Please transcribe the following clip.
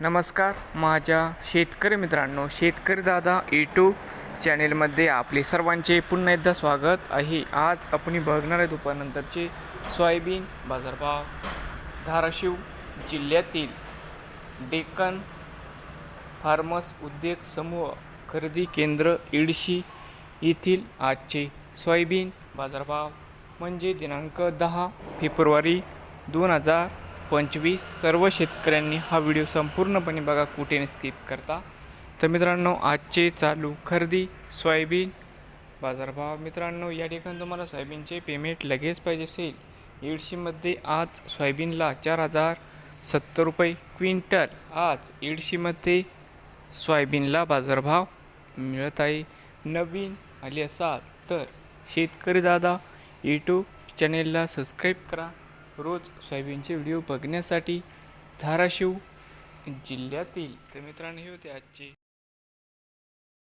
नमस्कार माझ्या शेतकरी मित्रांनो शेतकरी दादा यूट्यूब चॅनेलमध्ये आपले सर्वांचे पुन्हा एकदा स्वागत आहे. आज आपण बघणार आहे दुपारनंतरचे सोयाबीन बाजारभाव धाराशिव जिल्ह्यातील डेक्कन फार्मस उद्योग समूह खरेदी केंद्र इडशी येथील आजचे सोयाबीन बाजारभाव म्हणजे दिनांक दहा फेब्रुवारी दोन हजार पंचवीस सर्व शेतकऱ्यांनी हा व्हिडिओ संपूर्णपणे बघा कुठे स्किप करता. तर मित्रांनो आजचे चालू खरेदी सोयाबीन बाजारभाव. मित्रांनो या ठिकाणी तुम्हाला सोयाबीनचे पेमेंट लगेच पाहिजे असेल. एडशीमध्ये आज सोयाबीनला चार हजार सत्तर रुपये क्विंटल. आज येडशीमध्ये सोयाबीनला बाजारभाव मिळत आहे. नवीन आले असाल तर शेतकरी दादा यूट्यूब चॅनेलला सबस्क्राईब करा. रोज सोयाबीनचे व्हिडिओ बघण्यासाठी धाराशिव जिल्ह्यातील. तर मित्रांनो हे होते आजचे